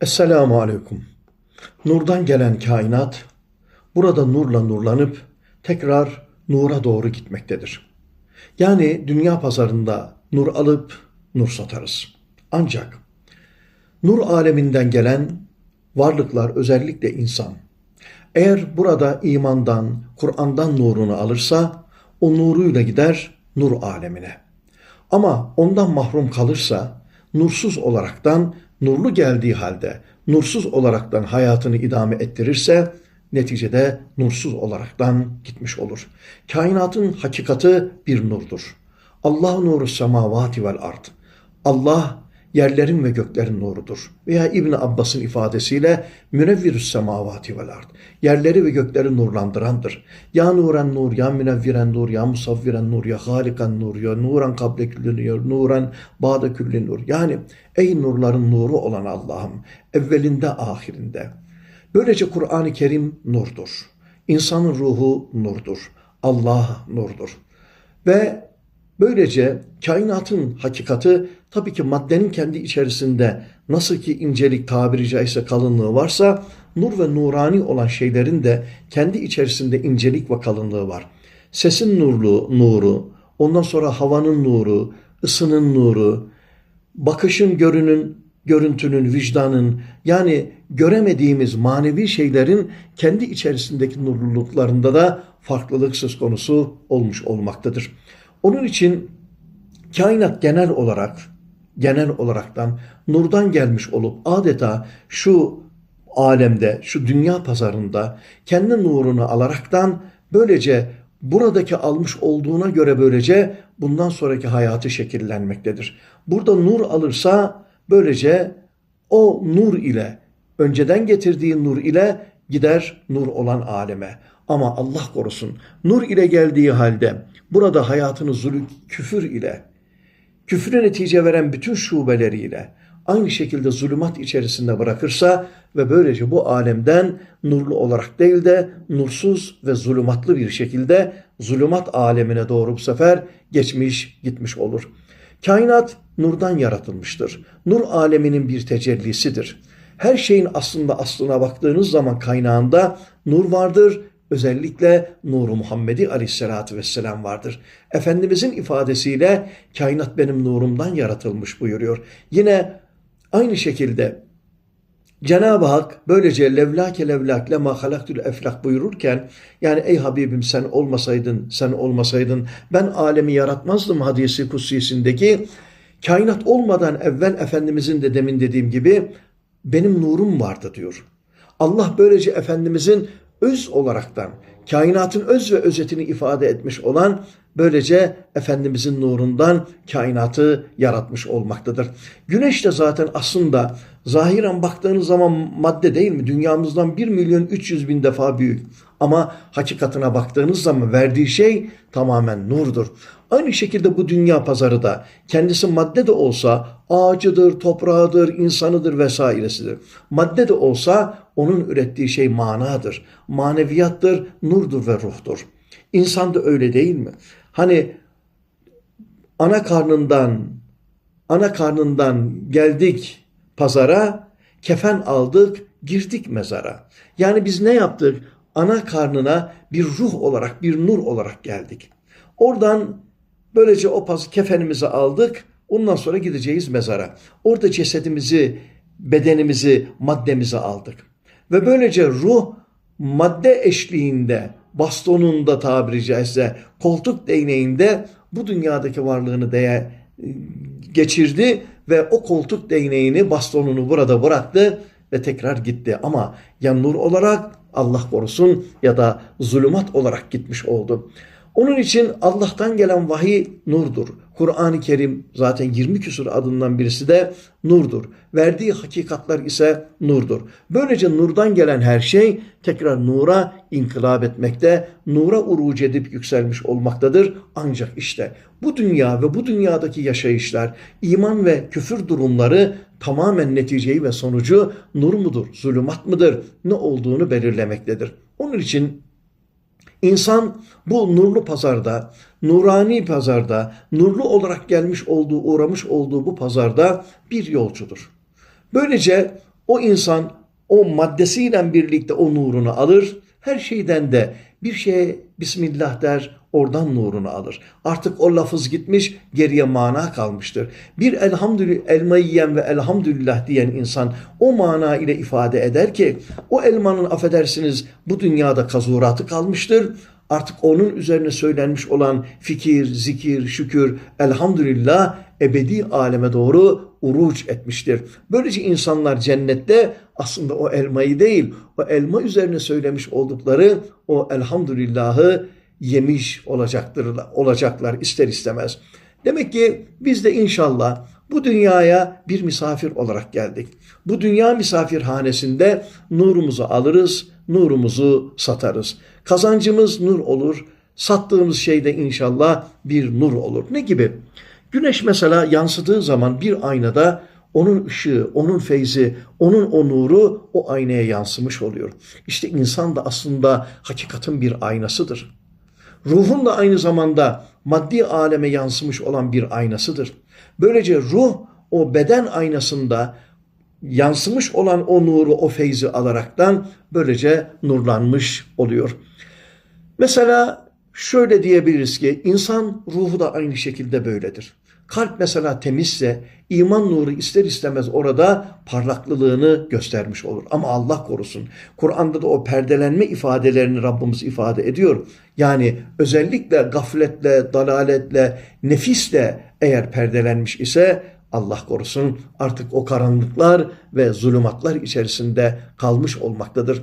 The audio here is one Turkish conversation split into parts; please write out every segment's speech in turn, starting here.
Esselamu Aleyküm. Nurdan gelen kainat burada nurla nurlanıp tekrar nura doğru gitmektedir. Yani dünya pazarında nur alıp nur satarız. Ancak nur aleminden gelen varlıklar özellikle insan eğer burada imandan, Kur'an'dan nurunu alırsa o nuruyla gider nur alemine. Ama ondan mahrum kalırsa nursuz olaraktan nurlu geldiği halde nursuz olaraktan hayatını idame ettirirse neticede nursuz olaraktan gitmiş olur. Kainatın hakikati bir nurdur. Allah nuru semavati vel ard. Allah yerlerin ve göklerin nurudur. Veya İbn Abbas'ın ifadesiyle münevvirüs semavati vel ard. Yerleri ve gökleri nurlandırandır. Ya nuren nur, ya münevviren nur, ya musavviren nur, ya halikan nur, ya nuran kable külli nur, nuran ba'de külli nur. Yani ey nurların nuru olan Allah'ım evvelinde ahirinde. Böylece Kur'an-ı Kerim nurdur. İnsanın ruhu nurdur. Allah nurdur. Ve Böylece kainatın hakikati tabii ki maddenin kendi içerisinde nasıl ki incelik tabiri caizse kalınlığı varsa nur ve nurani olan şeylerin de kendi içerisinde incelik ve kalınlığı var. Sesin nurlu, nuru, ondan sonra havanın nuru, ısının nuru, bakışın, görünün, görüntünün, vicdanın yani göremediğimiz manevi şeylerin kendi içerisindeki nurluluklarında da farklılık söz konusu olmuş olmaktadır. Onun için kainat genel olarak genel olaraktan nurdan gelmiş olup adeta şu alemde, şu dünya pazarında kendi nurunu alaraktan böylece buradaki almış olduğuna göre böylece bundan sonraki hayatı şekillenmektedir. Burada nur alırsa böylece o nur ile önceden getirdiği nur ile gider nur olan aleme. Ama Allah korusun nur ile geldiği halde burada hayatını zulü küfür ile, küfrü netice veren bütün şubeleriyle aynı şekilde zulümat içerisinde bırakırsa ve böylece bu alemden nurlu olarak değil de nursuz ve zulümatlı bir şekilde zulümat alemine doğru bu sefer geçmiş gitmiş olur. Kainat nurdan yaratılmıştır. Nur aleminin bir tecellisidir. Her şeyin aslında aslına baktığınız zaman kaynağında nur vardır özellikle nuru Muhammedi aleyhissalatü vesselam vardır. Efendimizin ifadesiyle kainat benim nurumdan yaratılmış buyuruyor. Yine aynı şekilde Cenab-ı Hak böylece levlake levlak lema halaktül eflak buyururken yani ey Habibim sen olmasaydın sen olmasaydın ben alemi yaratmazdım hadisi kutsisindeki kainat olmadan evvel Efendimizin de demin dediğim gibi benim nurum vardı diyor. Allah böylece Efendimizin öz olaraktan kainatın öz ve özetini ifade etmiş olan böylece Efendimizin nurundan kainatı yaratmış olmaktadır. Güneş de zaten aslında zahiren baktığınız zaman madde değil mi? Dünyamızdan 1 milyon 300 bin defa büyük. Ama hakikatine baktığınız zaman verdiği şey tamamen nurdur. Aynı şekilde bu dünya pazarı da kendisi madde de olsa ağacıdır, toprağıdır, insanıdır vesairesidir. Madde de olsa onun ürettiği şey manadır, maneviyattır, nurdur ve ruhtur. İnsan da öyle değil mi? Hani ana karnından ana karnından geldik pazara, kefen aldık, girdik mezara. Yani biz ne yaptık? Ana karnına bir ruh olarak, bir nur olarak geldik. Oradan böylece o paz kefenimizi aldık. Ondan sonra gideceğiz mezara. Orada cesedimizi, bedenimizi, maddemizi aldık. Ve böylece ruh madde eşliğinde, bastonunda tabiri caizse, koltuk değneğinde bu dünyadaki varlığını değer geçirdi ve o koltuk değneğini, bastonunu burada bıraktı ve tekrar gitti. Ama ya nur olarak Allah korusun ya da zulümat olarak gitmiş oldu. Onun için Allah'tan gelen vahiy nurdur. Kur'an-ı Kerim zaten 20 küsur adından birisi de nurdur. Verdiği hakikatler ise nurdur. Böylece nurdan gelen her şey tekrar nura inkılap etmekte, nura uruc edip yükselmiş olmaktadır. Ancak işte bu dünya ve bu dünyadaki yaşayışlar, iman ve küfür durumları tamamen neticeyi ve sonucu nur mudur, zulümat mıdır, ne olduğunu belirlemektedir. Onun için İnsan bu nurlu pazarda, nurani pazarda, nurlu olarak gelmiş olduğu, uğramış olduğu bu pazarda bir yolcudur. Böylece o insan o maddesiyle birlikte o nurunu alır. Her şeyden de bir şeye Bismillah der, oradan nurunu alır. Artık o lafız gitmiş, geriye mana kalmıştır. Bir elhamdülillah, elma yiyen ve elhamdülillah diyen insan o mana ile ifade eder ki, o elmanın affedersiniz bu dünyada kazuratı kalmıştır. Artık onun üzerine söylenmiş olan fikir, zikir, şükür, elhamdülillah ebedi aleme doğru uruç etmiştir. Böylece insanlar cennette aslında o elmayı değil, o elma üzerine söylemiş oldukları o elhamdülillahı yemiş olacaktır, olacaklar ister istemez. Demek ki biz de inşallah bu dünyaya bir misafir olarak geldik. Bu dünya misafirhanesinde nurumuzu alırız, nurumuzu satarız. Kazancımız nur olur, sattığımız şey de inşallah bir nur olur. Ne gibi? Güneş mesela yansıdığı zaman bir aynada onun ışığı, onun feyzi, onun o nuru o aynaya yansımış oluyor. İşte insan da aslında hakikatin bir aynasıdır. Ruhun da aynı zamanda maddi aleme yansımış olan bir aynasıdır. Böylece ruh o beden aynasında yansımış olan o nuru, o feyzi alaraktan böylece nurlanmış oluyor. Mesela şöyle diyebiliriz ki insan ruhu da aynı şekilde böyledir. Kalp mesela temizse iman nuru ister istemez orada parlaklılığını göstermiş olur. Ama Allah korusun. Kur'an'da da o perdelenme ifadelerini Rabbimiz ifade ediyor. Yani özellikle gafletle, dalaletle, nefisle eğer perdelenmiş ise Allah korusun artık o karanlıklar ve zulümatlar içerisinde kalmış olmaktadır.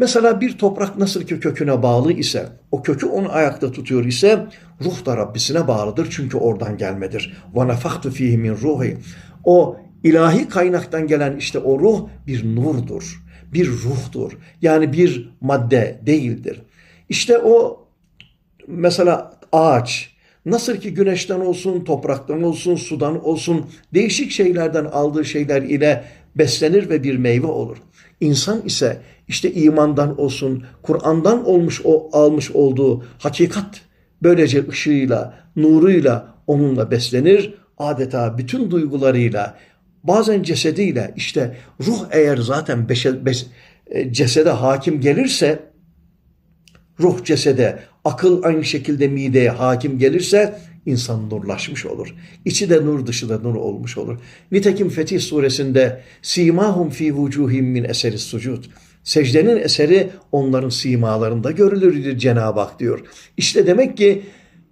Mesela bir toprak nasıl ki köküne bağlı ise, o kökü onu ayakta tutuyor ise ruh da Rabbisine bağlıdır çünkü oradan gelmedir. وَنَفَخْتُ ف۪يهِ مِنْ ruhi. O ilahi kaynaktan gelen işte o ruh bir nurdur, bir ruhtur. Yani bir madde değildir. İşte o mesela ağaç nasıl ki güneşten olsun, topraktan olsun, sudan olsun değişik şeylerden aldığı şeyler ile beslenir ve bir meyve olur. İnsan ise işte imandan olsun, Kur'an'dan olmuş o almış olduğu hakikat böylece ışığıyla, nuruyla onunla beslenir. Adeta bütün duygularıyla, bazen cesediyle işte ruh eğer zaten beşe, beş, e, cesede hakim gelirse ruh cesede, akıl aynı şekilde mideye hakim gelirse insan nurlaşmış olur. İçi de nur dışı da nur olmuş olur. Nitekim Fetih suresinde simahum fi vucuhim min eseri sucud. Secdenin eseri onların simalarında görülür Cenab-ı Hak diyor. İşte demek ki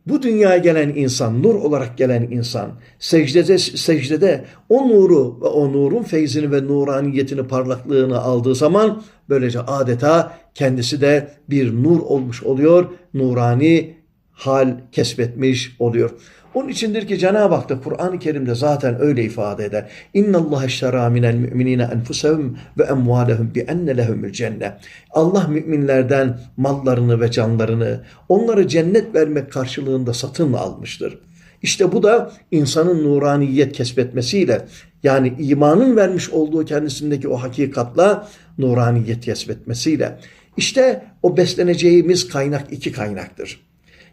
bu dünyaya gelen insan, nur olarak gelen insan secdede, secdede o nuru ve o nurun feyzini ve nuraniyetini, parlaklığını aldığı zaman böylece adeta kendisi de bir nur olmuş oluyor. Nurani hal kesbetmiş oluyor. Onun içindir ki Cenab-ı Hak da Kur'an-ı Kerim'de zaten öyle ifade eder. İnna Allah eştera minel müminine enfusahum ve emvalehum bi enne lehumul cennet. Allah müminlerden mallarını ve canlarını onları cennet vermek karşılığında satın almıştır. İşte bu da insanın nuraniyet kesbetmesiyle yani imanın vermiş olduğu kendisindeki o hakikatla nuraniyet kesbetmesiyle. İşte o besleneceğimiz kaynak iki kaynaktır.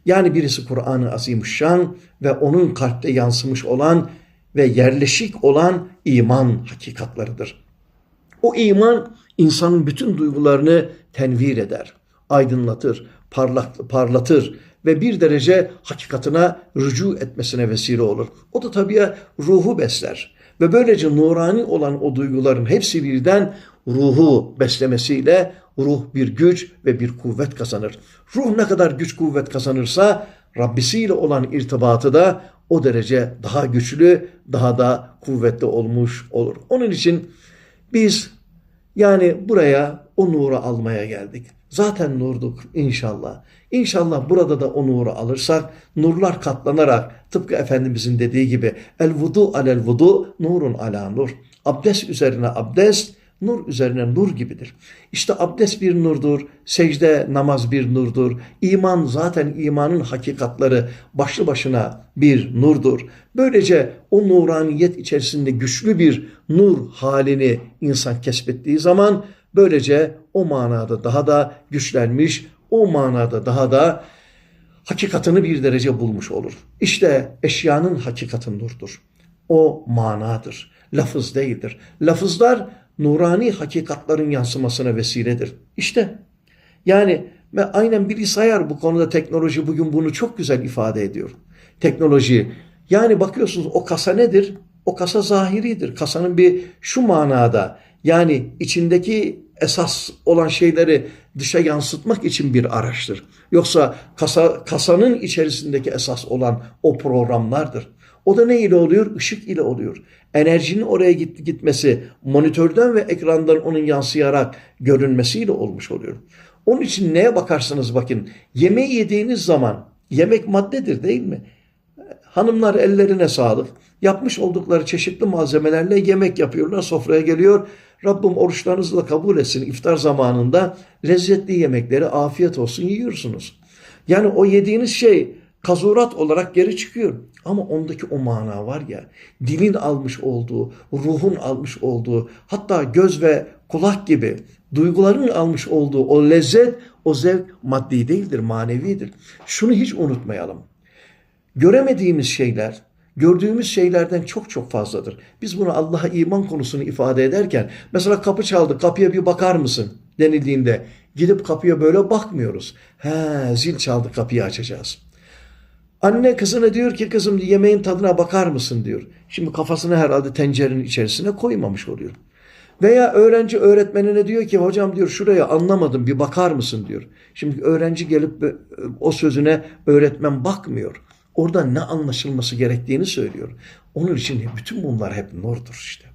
Yani birisi Kur'an-ı Azimüşşan ve onun kalpte yansımış olan ve yerleşik olan iman hakikatlarıdır. O iman insanın bütün duygularını tenvir eder, aydınlatır, parlak, parlatır ve bir derece hakikatına rücu etmesine vesile olur. O da tabii ruhu besler ve böylece nurani olan o duyguların hepsi birden ruhu beslemesiyle ruh bir güç ve bir kuvvet kazanır. Ruh ne kadar güç kuvvet kazanırsa Rabbisiyle olan irtibatı da o derece daha güçlü, daha da kuvvetli olmuş olur. Onun için biz yani buraya o nuru almaya geldik. Zaten nurduk inşallah. İnşallah burada da o nuru alırsak nurlar katlanarak tıpkı Efendimizin dediği gibi el vudu alel vudu nurun ala nur. Abdest üzerine abdest, nur üzerine nur gibidir. İşte abdest bir nurdur, secde namaz bir nurdur. İman zaten imanın hakikatları başlı başına bir nurdur. Böylece o nuraniyet içerisinde güçlü bir nur halini insan kesbettiği zaman böylece o manada daha da güçlenmiş, o manada daha da hakikatını bir derece bulmuş olur. İşte eşyanın hakikati nurdur. O manadır. Lafız değildir. Lafızlar nurani hakikatların yansımasına vesiledir. İşte yani ve aynen bilgisayar bu konuda teknoloji bugün bunu çok güzel ifade ediyor. Teknoloji yani bakıyorsunuz o kasa nedir? O kasa zahiridir. Kasanın bir şu manada yani içindeki esas olan şeyleri dışa yansıtmak için bir araçtır. Yoksa kasa, kasanın içerisindeki esas olan o programlardır. O da ne ile oluyor? Işık ile oluyor. Enerjinin oraya git, gitmesi monitörden ve ekrandan onun yansıyarak görünmesiyle olmuş oluyor. Onun için neye bakarsanız bakın yemeği yediğiniz zaman yemek maddedir değil mi? Hanımlar ellerine sağlık. Yapmış oldukları çeşitli malzemelerle yemek yapıyorlar, sofraya geliyor. Rabbim oruçlarınızı da kabul etsin. İftar zamanında lezzetli yemekleri afiyet olsun yiyorsunuz. Yani o yediğiniz şey kazurat olarak geri çıkıyor. Ama ondaki o mana var ya, dilin almış olduğu, ruhun almış olduğu, hatta göz ve kulak gibi duyguların almış olduğu o lezzet, o zevk maddi değildir, manevidir. Şunu hiç unutmayalım. Göremediğimiz şeyler, gördüğümüz şeylerden çok çok fazladır. Biz bunu Allah'a iman konusunu ifade ederken, mesela kapı çaldı, kapıya bir bakar mısın denildiğinde, gidip kapıya böyle bakmıyoruz. He, zil çaldı, kapıyı açacağız. Anne kızına diyor ki kızım yemeğin tadına bakar mısın diyor. Şimdi kafasını herhalde tencerenin içerisine koymamış oluyor. Veya öğrenci öğretmenine diyor ki hocam diyor şuraya anlamadım bir bakar mısın diyor. Şimdi öğrenci gelip o sözüne öğretmen bakmıyor. Orada ne anlaşılması gerektiğini söylüyor. Onun için bütün bunlar hep nurdur işte.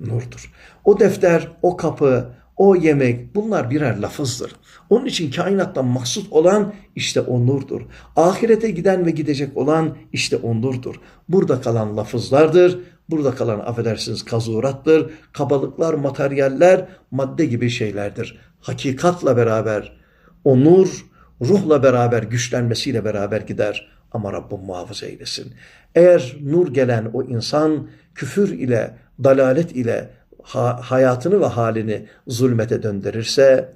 Nurdur. O defter, o kapı, o yemek bunlar birer lafızdır. Onun için kainattan maksut olan işte o nurdur. Ahirete giden ve gidecek olan işte o nurdur. Burada kalan lafızlardır. Burada kalan affedersiniz kazurattır. Kabalıklar, materyaller, madde gibi şeylerdir. Hakikatla beraber o nur ruhla beraber güçlenmesiyle beraber gider. Ama Rabbim muhafaza eylesin. Eğer nur gelen o insan küfür ile, dalalet ile ha, hayatını ve halini zulmete döndürürse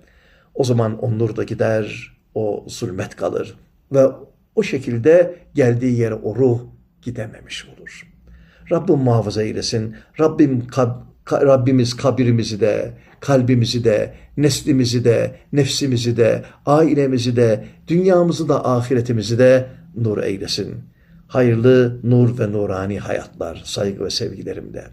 o zaman o nur da gider, o zulmet kalır. Ve o şekilde geldiği yere o ruh gidememiş olur. Rabbim muhafaza eylesin. Rabbim kab, Rabbimiz kabirimizi de, kalbimizi de, neslimizi de, nefsimizi de, ailemizi de, dünyamızı da, ahiretimizi de nur eylesin. Hayırlı nur ve nurani hayatlar saygı ve sevgilerimle.